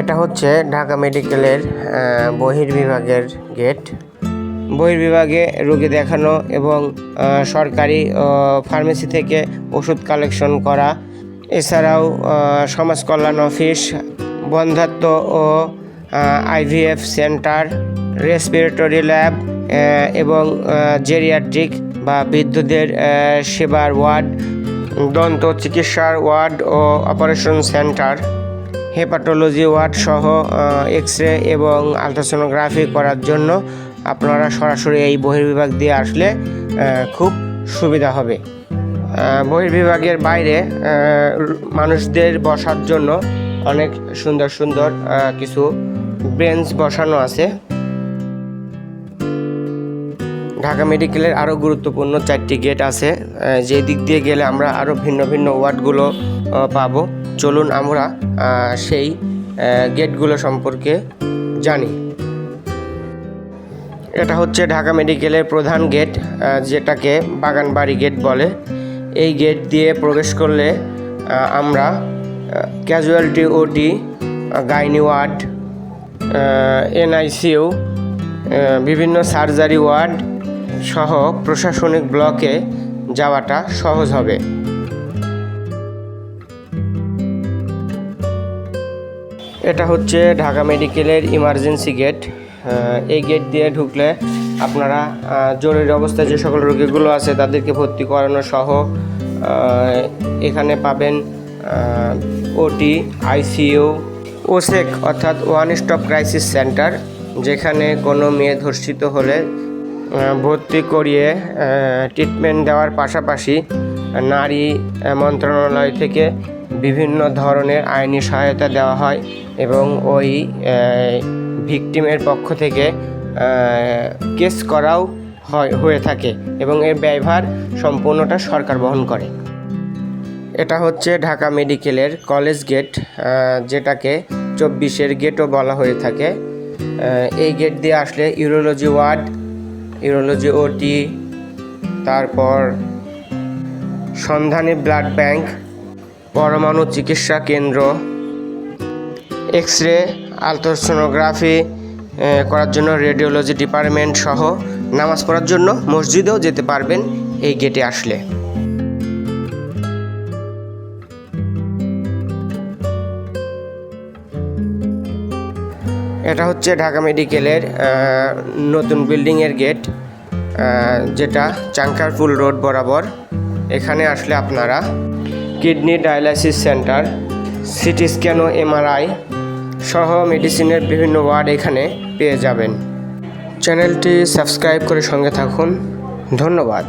এটা হচ্ছে ঢাকা মেডিকেলের বহির্বিভাগের গেট। বহির্বিভাগে রোগী দেখানো এবং সরকারি ফার্মেসি থেকে ওষুধ কালেকশন করা। এছাড়াও সমাজ কল্যাণ অফিস, বন্ধাত্ম ও আইভিএফ সেন্টার, রেসপিরেটরি ল্যাব এবং জেরিয়াট্রিক বা বিদ্যুতের সেবার ওয়ার্ড, দন্ত চিকিৎসার ওয়ার্ড ও অপারেশন সেন্টার। হেপাটোলজি ওয়ার্ড সহ এক্স রে এবং আলট্রাসোনোগ্রাফি করার জন্য আপনারা সরাসরি এই বহির্বিভাগ দিয়ে আসলে খুব সুবিধা হবে। বহির্বিভাগের বাইরে মানুষদের বসার জন্য অনেক সুন্দর সুন্দর কিছু বেঞ্চ বসানো আছে। ঢাকা মেডিকেলের আরও গুরুত্বপূর্ণ চারটি গেট আছে যে দিক দিয়ে গেলে আমরা আরও ভিন্ন ভিন্ন ওয়ার্ডগুলো পাবো। চলুন আমরা সেই গেটগুলো সম্পর্কে জানি। এটা হচ্ছে ঢাকা মেডিকেলের প্রধান গেট যেটাকে বাগানবাড়ি গেট বলে। এই গেট দিয়ে প্রবেশ করলে আমরা casualty OT gynae ward NICU বিভিন্ন সার্জারি ওয়ার্ড সহ প্রশাসনিক ব্লকে যাওয়াটা সহজ হবে। এটা হচ্ছে ঢাকা মেডিকেলের ইমার্জেন্সি গেট এই গেট দিয়ে ঢুকলে আপনারা জরুরি অবস্থায় যে সকল রোগীগুলো আছে তাদেরকে ভর্তি করানো সহ এখানে পাবেন ওটি আইসিইউ ওসেক অর্থাৎ ওয়ান স্টপ ক্রাইসিস সেন্টার যেখানে কোনো মেয়ে ধর্ষিত হলে ভর্তি করিয়ে ট্রিটমেন্ট দেওয়ার পাশাপাশি নারী মন্ত্রণালয় থেকে বিভিন্ন ধরনের আইনি সহায়তা দেওয়া হয় এবং ওই ভিকটিমের পক্ষ থেকে কেস করাও হয়, হয়ে থাকে এবং এর ব্যয়ভার সম্পূর্ণটা সরকার বহন করে। এটা হচ্ছে ঢাকা মেডিকেলের কলেজ গেট যেটাকে চব্বিশের গেটও বলা হয়ে থাকে। এই গেট দিয়ে আসলে ইউরোলজি ওয়ার্ড, ইউরোলজি ওটি, তারপর সন্ধানী ব্লাড ব্যাংক পরমাণু চিকিৎসা কেন্দ্র এক্স রে আলট্রাসোনোগ্রাফি করার জন্য রেডিওলজি ডিপার্টমেন্ট সহ নামাজ পড়ার জন্য মসজিদেও যেতে পারবেন এই গেটে আসলে। এটা হচ্ছে ঢাকা মেডিকেলের নতুন বিল্ডিংয়ের গেট যেটা চাঙ্কারপুল রোড বরাবর। এখানে আসলে আপনারা kidney dialysis centre, CT scan ও এমআরআই সহ মেডিসিনের বিভিন্ন ওয়ার্ড এখানে পেয়ে যাবেন। চ্যানেলটি সাবস্ক্রাইব করে সঙ্গে থাকুন। ধন্যবাদ।